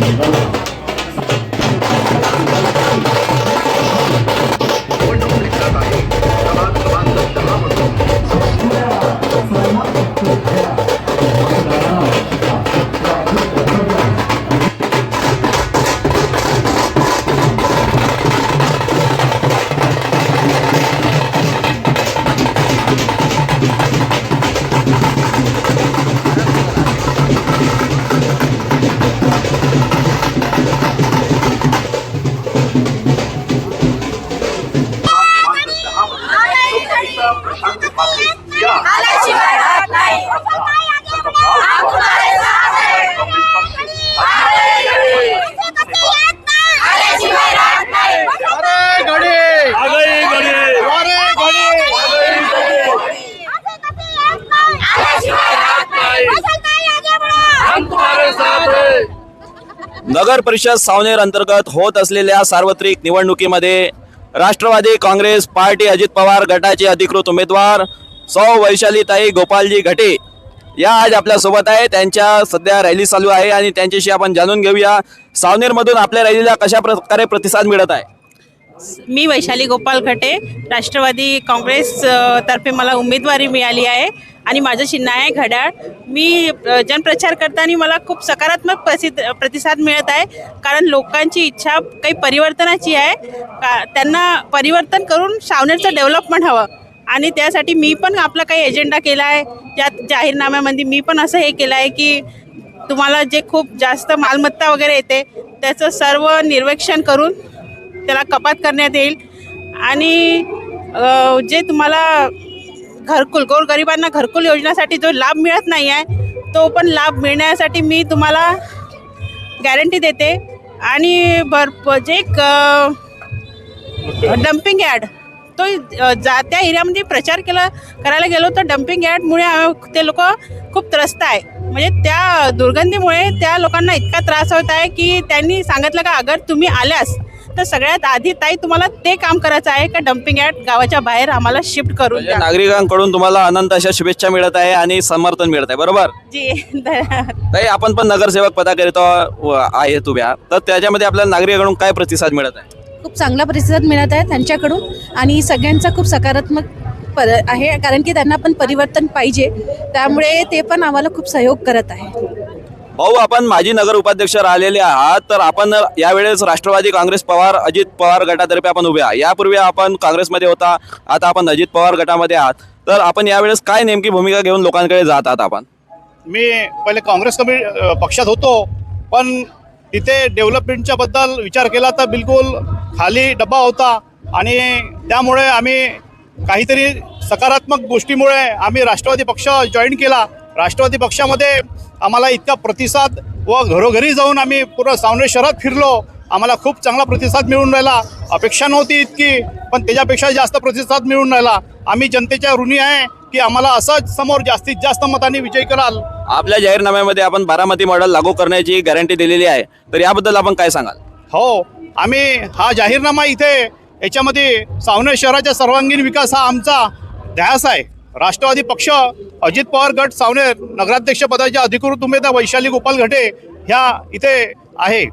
Gracias. नगर परिषद सावनेर अंतर्गत होत असलेल्या सार्वत्रिक निवडणुकीमध्ये राष्ट्रवादी काँग्रेस पार्टी अजित पवार गटाचे अधिकृत उमेदवार सौ वैशालीताई गोपालजी घटे या आज आपल्यासोबत आहे त्यांच्या सध्या रॅली चालू आहे आणि त्यांच्याशी आपण जाणून घेऊया. सावनेरमधून आपल्या रॅलीला कशा प्रकारे प्रतिसाद मिळत आहे? मी वैशाली गोपाल खटे राष्ट्रवादी काँग्रेस तर्फे मला उमेदवारी मिळाली आहे. आणि माझं चिन्ह आहे घड्याळ. मी जनप्रचार करताना मला खूप सकारात्मक प्रसिद्ध प्रतिसाद मिळत आहे. कारण लोकांची इच्छा काही परिवर्तनाची आहे. का त्यांना परिवर्तन करून सावनेरचं डेव्हलपमेंट हवं. आणि त्यासाठी मी पण आपला काही एजेंडा केला आहे. त्यात जाहीरनाम्यामध्ये मी पण असं हे केलं आहे की तुम्हाला जे खूप जास्त मालमत्ता वगैरे येते त्याचं सर्व निर्वेक्षण करून त्याला कपात करण्यात येईल. आणि जे तुम्हाला घरकुल गोर गरिबांना घरकुल योजनेसाठी जो लाभ मिळत नाही आहे तो पण लाभ मिळण्यासाठी मी तुम्हाला गॅरंटी देते. आणि भर जे डम्पिंग ॲड तो जा त्या एरियामध्ये प्रचार केला करायला गेलो तर डम्पिंग ॲडमुळे ते लोक खूप त्रस्त आहे. म्हणजे त्या दुर्गंधीमुळे त्या लोकांना इतका त्रास होत आहे की त्यांनी सांगितलं का अगर तुम्ही आल्यास तर सगळ्यात आधी ताई तुम्हाला ते काम करायचं आहे का डम्पिंग ॲड गावाच्या बाहेर आम्हाला शिफ्ट करून म्हणजे द्या? नागरिकांकडून तुम्हाला अनंत अशा शुभेच्छा मिळत आहे आणि समर्थन मिळत आहे बरोबर? जी. ताई आपण पण नगरसेवक पदाकरिता व- आहेत उभ्या. तर त्याच्यामध्ये आपल्याला नागरिकांकडून काय प्रतिसाद मिळत आहे? खूप चांगला प्रतिसाद मिळत आहे त्यांच्याकडून आणि सगळ्यांचा खूप सकारात्मक पर आहे कारण की त्यांना पण परिवर्तन पाहिजे. त्यामुळे ते पण आम्हाला खूप सहयोग करत आहे. भाऊ आपण माजी नगर उपाध्यक्ष राहिलेले आहात तर आपण यावेळेस राष्ट्रवादी काँग्रेस पवार अजित पवार गटातर्फे आपण उभे आहात. यापूर्वी आपण काँग्रेसमध्ये होता आता आपण अजित पवार गटामध्ये आहात. तर आपण यावेळेस काय नेमकी भूमिका घेऊन लोकांकडे जात आहात आपण? मी पहिले काँग्रेस कमी पक्षात होतो पण तिथे डेव्हलपमेंटच्या बद्दल विचार केला तर बिलकुल खाली डब्बा होता. आणि त्यामुळे आम्ही काहीतरी सकारात्मक गोष्टीमुळे आम्ही राष्ट्रवादी पक्ष जॉईन केला. राष्ट्रवादी पक्षामध्ये आम्हाला इतका प्रतिसाद व घरोघरी जाऊन आम्ही पूर्ण सावनेर शहरात फिरलो. आम्हाला खूप चांगला प्रतिसाद मिळून राहिला. अपेक्षा नव्हती इतकी पण त्याच्यापेक्षा जास्त प्रतिसाद मिळून राहिला. आम्ही जनतेच्या ऋणी आहे की आम्हाला असंच समोर जास्तीत जास्त मताने विजय कराल. आपल्या जाहीरनाम्यामध्ये आपण बारामती मॉडेल लागू करण्याची गॅरंटी दिलेली आहे. तर याबद्दल आपण काय सांगाल? हो आम्ही हा जाहीरनामा इथे याच्यामध्ये सावनेर शहराच्या सर्वांगीण विकास हा आमचा ध्यास आहे. राष्ट्रवादी पक्ष अजित पवार गट सावनेर नगराध्यक्षपदाच्या अधिकृत उमेदवार वैशाली गोपाल घटे ह्या इथे आहे.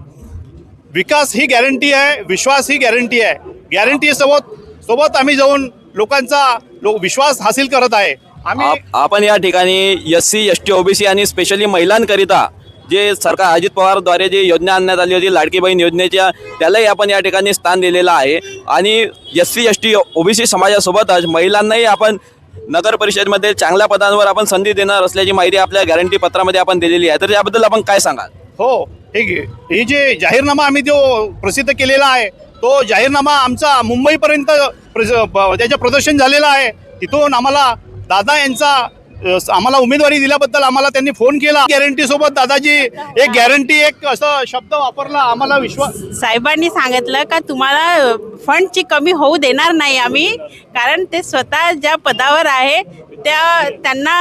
विकास ही गॅरंटी आहे विश्वास ही गॅरंटी आहे. गॅरंटी सोबत सोबत आम्ही जाऊन लोकांचा लोक विश्वास हासिल करत आहे. आम्ही आपण या ठिकाणी S C S T OBC आणि स्पेशली महिलांकरिता जे सरकार अजित पवारद्वारे जी योजना आणण्यात आली होती लाडकी बहीण योजनेच्या त्यालाही आपण या ठिकाणी स्थान दिलेलं आहे. आणि S C S T OBC समाजासोबतच महिलांनाही आपण नगर परिषदमध्ये चांगल्या पदांवर आपण संधी देणार असल्याची माहिती आपल्या गॅरंटी पत्रामध्ये आपण दिलेली आहे. तर याबद्दल आपण काय सांगाल? हो हे हे जे जाहीरनामा आम्ही जो प्रसिद्ध केलेला आहे तो जाहीरनामा आमचा मुंबईपर्यंत प- त्याचं प्रदर्शन झालेलं आहे. तिथून आम्हाला दादा यांचा आम्हाला उमेदवारी दिल्याबद्दल आम्हाला त्यांनी फोन केला. गॅरंटी सोबत दादाजी एक गॅरंटी एक असं शब्द वापरला. आम्हाला विश्वास साहेबांनी सांगितलं का तुम्हाला फंडची कमी होऊ देणार नाही आम्ही कारण ते स्वतः ज्या पदावर आहे त्या त्यांना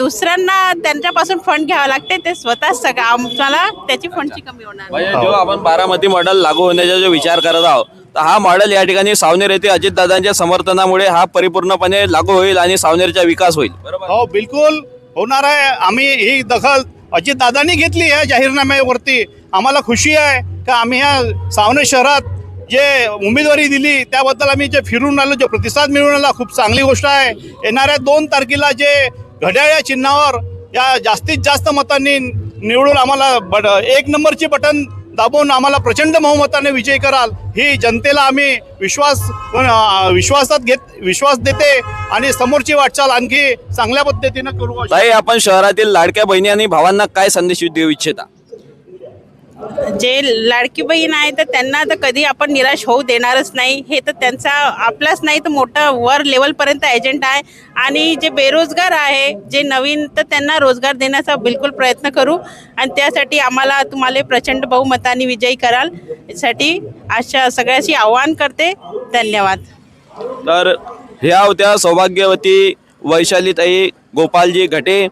दुसऱ्यांना त्यांच्यापासून फंड घ्यावं लागते ते स्वतः सगळं. आम्हाला त्याची फंडची कमी होणार नाही. म्हणजे जो आपण बारामती मॉडेल लागू होण्याचा जो विचार करत आहोत तर हा मॉडेल या ठिकाणी सावनेर येथे अजितदादांच्या समर्थनामुळे हा परिपूर्णपणे लागू होईल आणि सावनेरचा विकास होईल. बरोबर? हो बिलकुल. होणार आहे. आम्ही ही दखल अजित दादानी घेतली ह्या जाहीरनाम्यावरती. आम्हाला खुशी आहे का आम्ही ह्या सावनेर शहरात जे उमेदवारी दिली त्याबद्दल आम्ही जे फिरून आलो जे प्रतिसाद मिळून आला खूप चांगली गोष्ट आहे. येणाऱ्या दोन तारखेला जे घड्याळ या चिन्हावर या जास्तीत जास्त मतांनी निवडून आम्हाला बट एक नंबरची बटन दाबून आम्हाला प्रचंड बहुमताने विजय कराल. ही जनतेला आम्ही विश्वास विश्वासात घेत विश्वास देते आणि समोरची वाटचाल आणखी चांगल्या पद्धतीनं करू आपण शहरातील लाडक्या बहिणी आणि भावांना काय संदेश देऊ इच्छिता? जे लाडकी बहीण आहे तर त्यांना तर कधी आपण निराश होऊ देणारच नाही. हे तर त्यांचा आपलाच नाही तर मोठं वर लेवलपर्यंत एजंट आहे. आणि जे बेरोजगार आहे जे नवीन तर त्यांना रोजगार देण्याचा बिलकुल प्रयत्न करू. आणि त्यासाठी आम्हाला तुम्हाला प्रचंड बहुमताने विजयी कराल. यासाठी अशा सगळ्याशी आवाहन करते. धन्यवाद. तर ह्या होत्या सौभाग्यवती वैशालीताई गोपालजी घटे.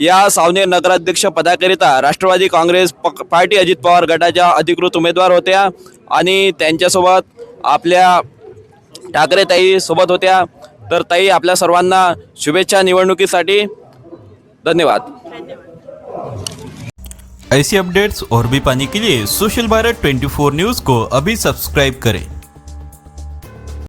या सावनेर नगराध्यक्ष पदाकरिता राष्ट्रवादी काँग्रेस प पार्टी अजित पवार गटाच्या अधिकृत उमेदवार होत्या आणि त्यांच्यासोबत आपल्या ठाकरेताई सोबत होत्या. तर ताई आपल्या सर्वांना शुभेच्छा निवडणुकीसाठी. धन्यवाद. ऐसी अपडेट्स और भी पाने के लिए सोशल भारत 24 न्यूज़ को अभी सब्सक्राइब करें।